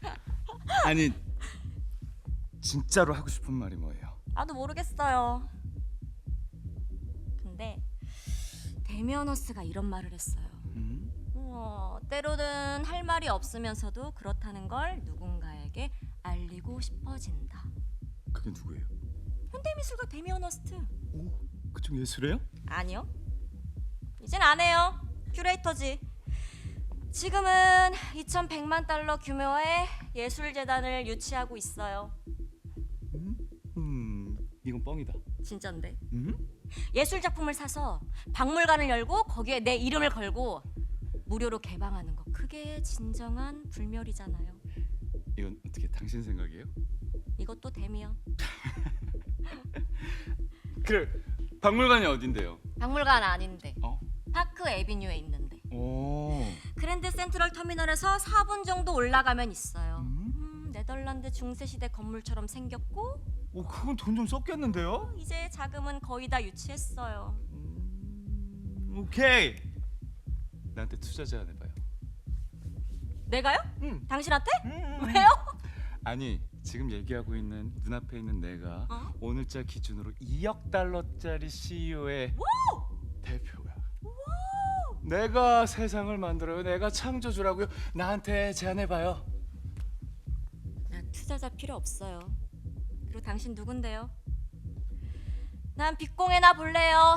아니 진짜로 하고 싶은 말이 뭐예요? 나도 모르겠어요. 근데 데미어너스가 이런 말을 했어요. 음? 어, 때로는 할 말이 없으면서도 그렇다는 걸 누군가에게 알리고 싶어진다. 그게 누구예요? 현대 미술가 데미어너스트. 오 그쪽 예술이에요? 아니요. 이젠 안 해요. 큐레이터지. 지금은 2,100만 달러 규모의 예술재단을 유치하고 있어요. 음 이건 뻥이다. 진짠데. 음? 예술 작품을 사서 박물관을 열고 거기에 내 이름을 걸고 무료로 개방하는 거. 그게 진정한 불멸이잖아요. 이건 어떻게 당신 생각이에요? 이것도 데미어. 그래 박물관이 어딘데요? 박물관 아닌데. 어? 파크 에비뉴에 있는데. 오. 그랜드 센트럴 터미널에서 4분 정도 올라가면 있어요. 음? 음, 네덜란드 중세 시대 건물처럼 생겼고 오 그건 돈 좀 썼겠는데요? 이제 자금은 거의 다 유치했어요. 음, 오케이. 나한테 투자 제안해 봐요. 내가요? 응. 당신한테? 음. 왜요? 아니 지금 얘기하고 있는 눈앞에 있는 내가 어? 오늘자 기준으로 2억 달러짜리 CEO의 대표야. 내가 세상을 만들어요. 내가 창조주라고요. 나한테 제안해봐요. 나 투자자 필요 없어요. 그리고 당신 누군데요? 난 빅공에나 볼래요.